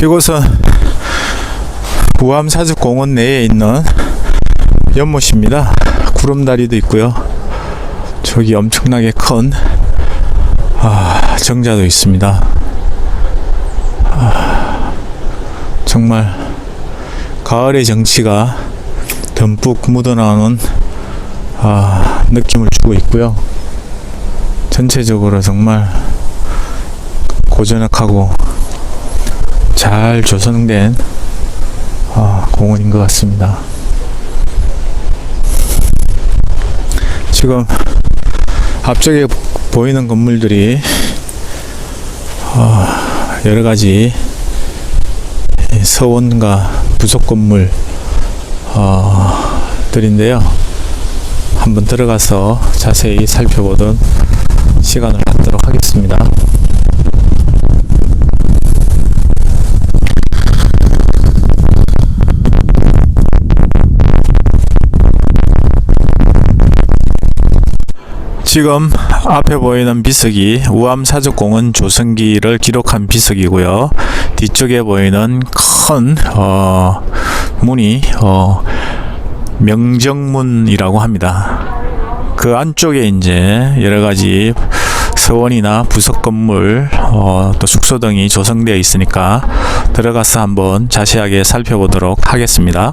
이곳은 우암사주공원 내에 있는 연못입니다. 구름다리도 있고요. 저기 엄청나게 큰 아, 정자도 있습니다. 아, 정말 가을의 정치가 듬뿍 묻어나오는 아, 느낌을 주고 있고요. 전체적으로 정말 고전악하고 잘 조성된 아, 공원인 것 같습니다. 지금 앞쪽에 보이는 건물들이 어, 여러 가지 서원과 부속 건물 어, 들인데요. 한번 들어가서 자세히 살펴보던 시간을 갖도록 하겠습니다. 지금 앞에 보이는 비석이 우암사족공원 조성기를 기록한 비석이고요. 뒤쪽에 보이는 큰 어, 문이 어, 명정문이라고 합니다. 그 안쪽에 이제 여러 가지 서원이나 부석 건물, 어, 또 숙소 등이 조성되어 있으니까 들어가서 한번 자세하게 살펴보도록 하겠습니다.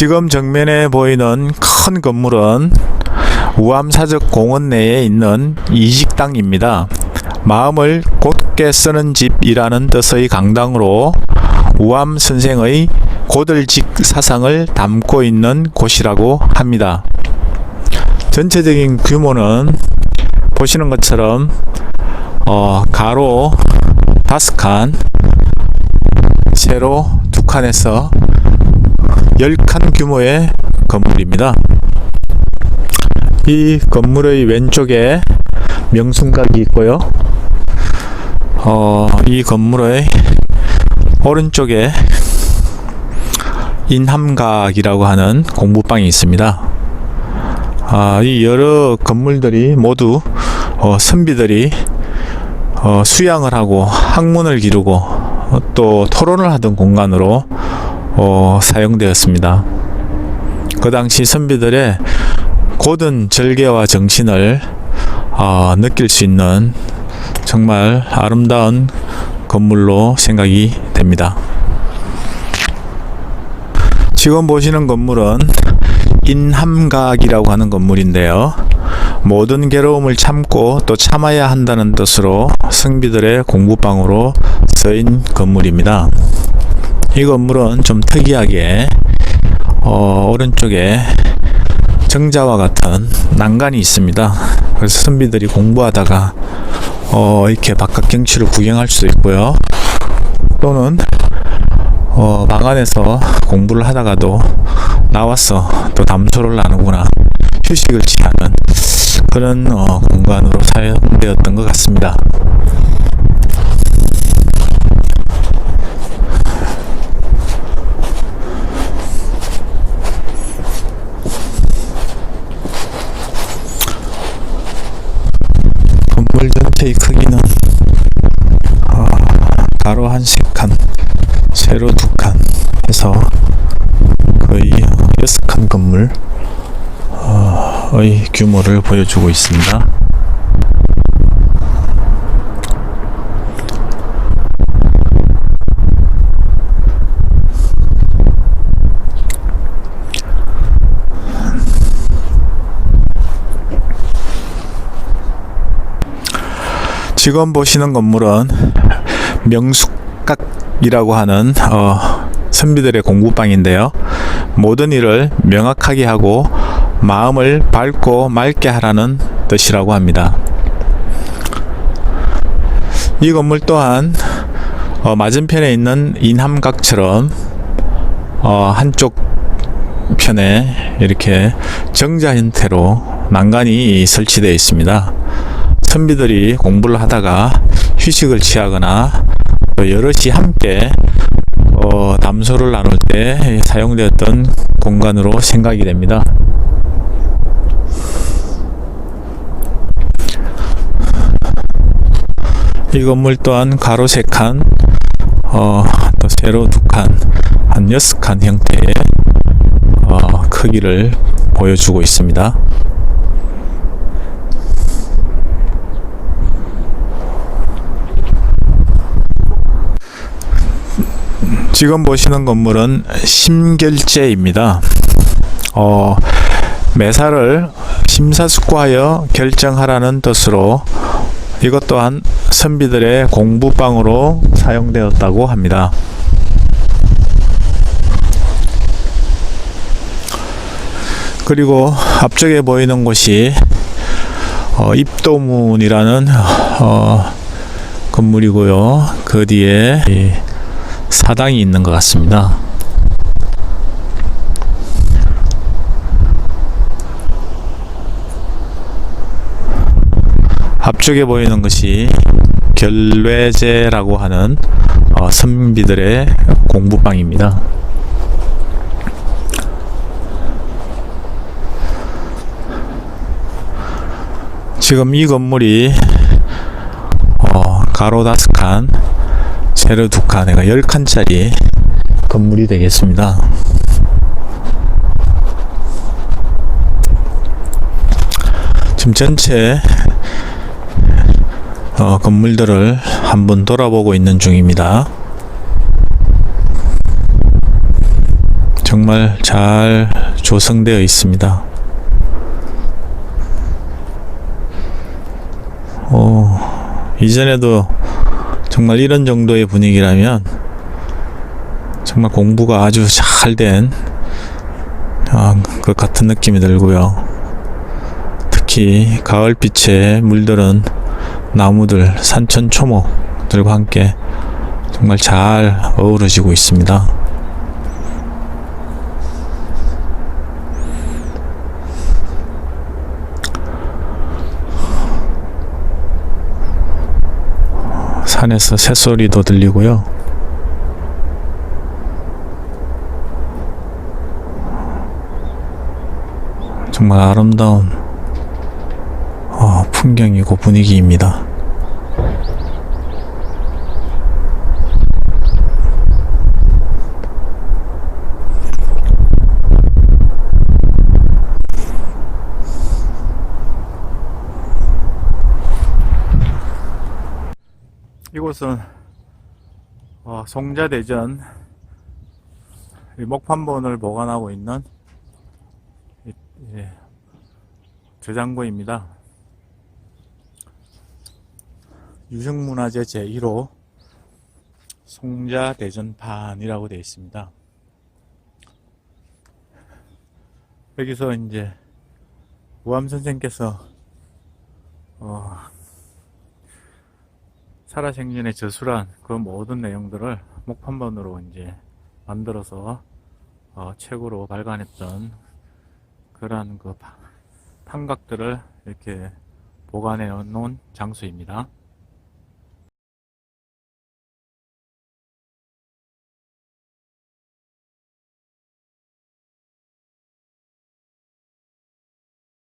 지금 정면에 보이는 큰 건물은 우암사적 공원 내에 있는 이식당입니다. 마음을 곧게 쓰는 집이라는 뜻의 강당으로 우암 선생의 고들직 사상을 담고 있는 곳이라고 합니다. 전체적인 규모는 보시는 것처럼 어, 가로 다섯 칸, 세로 두 칸에서 10칸 규모의 건물입니다. 이 건물의 왼쪽에 명순각이 있고요. 어, 이 건물의 오른쪽에 인함각이라고 하는 공부방이 있습니다. 아, 이 여러 건물들이 모두 어, 선비들이 어, 수양을 하고 학문을 기르고 어, 또 토론을 하던 공간으로 어, 사용되었습니다. 그 당시 선비들의 고든 절개와 정신을 어, 느낄 수 있는 정말 아름다운 건물로 생각이 됩니다. 지금 보시는 건물은 인함각이라고 하는 건물인데요. 모든 괴로움을 참고 또 참아야 한다는 뜻으로 성비들의 공부방으로 쓰인 건물입니다. 이 건물은 좀 특이하게 어, 오른쪽에 정자와 같은 난간이 있습니다. 그래서 선비들이 공부하다가 어, 이렇게 바깥 경치를 구경할 수도 있고요. 또는 어, 방 안에서 공부를 하다가도 나와서 또 담소를 나누거나 휴식을 취하는 그런 어, 공간으로 사용되었던 것 같습니다. 건물 전체의 크기는 어, 가로 한씩 칸, 세로 두 칸 해서 거의 여섯 칸 건물의 규모를 보여주고 있습니다. 지금 보시는 건물은 명숙각이라고 하는 어, 선비들의 공부방인데요. 모든 일을 명확하게 하고 마음을 밝고 맑게 하라는 뜻이라고 합니다. 이 건물 또한 어, 맞은편에 있는 인함각처럼 어, 한쪽 편에 이렇게 정자 형태로 난간이 설치되어 있습니다. 선비들이 공부를 하다가 휴식을 취하거나 또 여럿이 함께 어, 담소를 나눌 때 사용되었던 공간으로 생각이 됩니다. 이 건물 또한 가로 3칸, 어, 또 세로 2칸, 한 6칸 형태의 어, 크기를 보여주고 있습니다. 지금 보시는 건물은 심결제입니다. 어, 매사를 심사숙고하여 결정하라는 뜻으로 이것 또한 선비들의 공부방으로 사용되었다고 합니다. 그리고 앞쪽에 보이는 곳이 어, 입도문이라는 어, 건물이고요. 그 뒤에 이 사당이 있는 것 같습니다. 앞쪽에 보이는 것이 결례제라고 하는 어, 선비들의 공부방입니다. 지금 이 건물이 어, 가로 다섯 칸, 세로 두 칸, 그러니까 열 칸짜리 건물이 되겠습니다. 지금 전체 어, 건물들을 한번 돌아보고 있는 중입니다. 정말 잘 조성되어 있습니다. 어, 이전에도 정말 이런 정도의 분위기라면 정말 공부가 아주 잘된 아, 것 같은 느낌이 들고요. 특히 가을빛에 물들은 나무들, 산천 초목들과 함께 정말 잘 어우러지고 있습니다. 산에서 새소리도 들리고요. 정말 아름다운 어, 풍경이고 분위기입니다. 이곳은 어, 송자대전 이 목판본을 보관하고 있는 이- 예, 저장고입니다. 유형문화재 제1호 송자대전판이라고 되어 있습니다. 여기서 이제 우암 선생께서 어, 살아생전에 저술한 그 모든 내용들을 목판본으로 이제 만들어서 어, 책으로 발간했던 그러한 그 파- 판각들을 이렇게 보관해 놓은 장소입니다.